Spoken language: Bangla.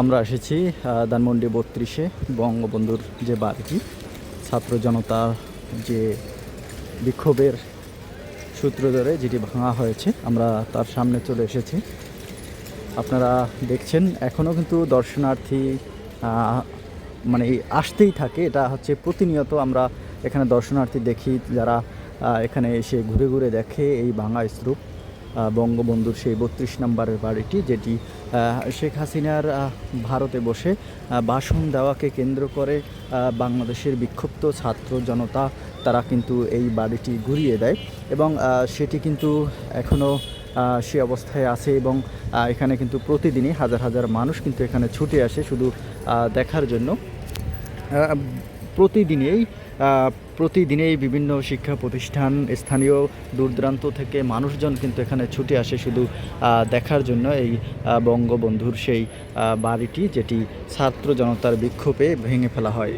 আমরা এসেছি ধানমন্ডি বত্রিশে বঙ্গবন্ধুর যে বাড়িটি ছাত্র জনতা যে বিক্ষোভের সূত্র ধরে যেটি ভাঙা হয়েছে, আমরা তার সামনে চলে এসেছি। আপনারা দেখছেন এখনও কিন্তু দর্শনার্থী মানে আসতেই থাকে, এটা হচ্ছে প্রতিনিয়ত আমরা এখানে দর্শনার্থী দেখি, যারা এখানে এসে ঘুরে ঘুরে দেখে এই ভাঙা স্তূপ। বঙ্গবন্ধুর সেই বত্রিশ নম্বরের বাড়িটি, যেটি শেখ হাসিনার ভারতে বসে ভাষণ দেওয়াকে কেন্দ্র করে বাংলাদেশের বিক্ষুব্ধ ছাত্র জনতা, তারা কিন্তু এই বাড়িটি ঘুরিয়ে দেয় এবং সেটি কিন্তু এখনও সে অবস্থায় আছে এবং এখানে কিন্তু প্রতিদিনই হাজার হাজার মানুষ কিন্তু এখানে ছুটে আসে শুধু দেখার জন্য। প্রতিদিনেই প্রতিদিনেই বিভিন্ন শিক্ষা প্রতিষ্ঠান, স্থানীয় দূরদূরান্ত থেকে মানুষজন কিন্তু এখানে ছুটে আসে শুধু দেখার জন্য এই বঙ্গবন্ধুর সেই বাড়িটি যেটি ছাত্র জনতার বিক্ষোভে ভেঙে ফেলা হয়।